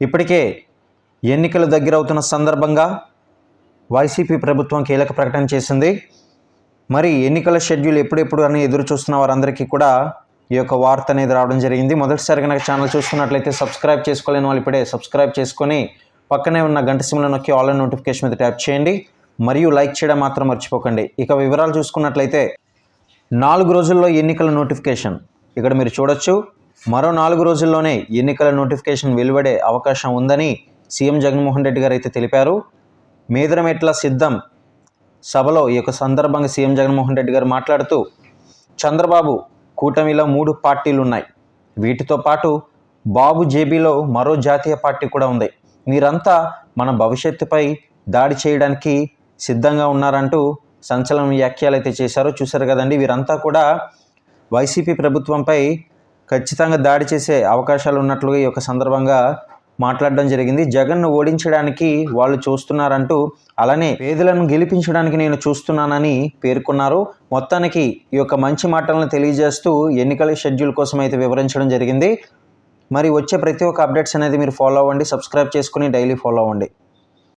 ఇప్పటికే ఎన్నికలు దగ్గరవుతున్న సందర్భంగా వైసీపీ ప్రభుత్వం కీలక ప్రకటన చేసింది. మరి ఎన్నికల షెడ్యూల్ ఎప్పుడెప్పుడు అని ఎదురు చూస్తున్న వారందరికీ కూడా ఈ యొక్క వార్త అనేది రావడం జరిగింది. మొదటిసారి కనుక ఛానల్ చూస్తున్నట్లయితే సబ్స్క్రైబ్ చేసుకోలేని వాళ్ళు ఇప్పుడే సబ్స్క్రైబ్ చేసుకొని పక్కనే ఉన్న గంట సిమ్లో నొక్కి ఆన్లైన్ నోటిఫికేషన్ మీద ట్యాప్ చేయండి. మరియు లైక్ చేయడం మాత్రం మర్చిపోకండి. ఇక వివరాలు చూసుకున్నట్లయితే నాలుగు రోజుల్లో ఎన్నికల నోటిఫికేషన్ ఇక్కడ మీరు చూడొచ్చు. మరో నాలుగు రోజుల్లోనే ఎన్నికల నోటిఫికేషన్ వెలువడే అవకాశం ఉందని సీఎం జగన్మోహన్ రెడ్డి గారు అయితే తెలిపారు. మేదరమెట్ల సిద్ధం సభలో ఈ యొక్క సందర్భంగా సీఎం జగన్మోహన్ రెడ్డి గారు మాట్లాడుతూ చంద్రబాబు కూటమిలో మూడు పార్టీలు ఉన్నాయి. వీటితో పాటు బాబు జేబీలో మరో జాతీయ పార్టీ కూడా ఉంది. మీరంతా మన భవిష్యత్తుపై దాడి చేయడానికి సిద్ధంగా ఉన్నారంటూ సంచలన వ్యాఖ్యలు అయితే చేశారో. చూశారు కదండి వీరంతా కూడా వైసీపీ ప్రభుత్వంపై ఖచ్చితంగా దాడి చేసే అవకాశాలు ఉన్నట్లుగా ఈ యొక్క సందర్భంగా మాట్లాడడం జరిగింది. జగన్ను ఓడించడానికి వాళ్ళు చూస్తున్నారంటూ అలానే పేదలను గెలిపించడానికి నేను చూస్తున్నానని పేర్కొన్నారు. మొత్తానికి ఈ యొక్క మంచి మాటలను తెలియజేస్తూ ఎన్నికల షెడ్యూల్ కోసం అయితే వివరించడం జరిగింది. మరి వచ్చే ప్రతి ఒక్క అప్డేట్స్ అనేది మీరు ఫాలో అవ్వండి సబ్స్క్రైబ్ చేసుకుని డైలీ ఫాలో అవ్వండి.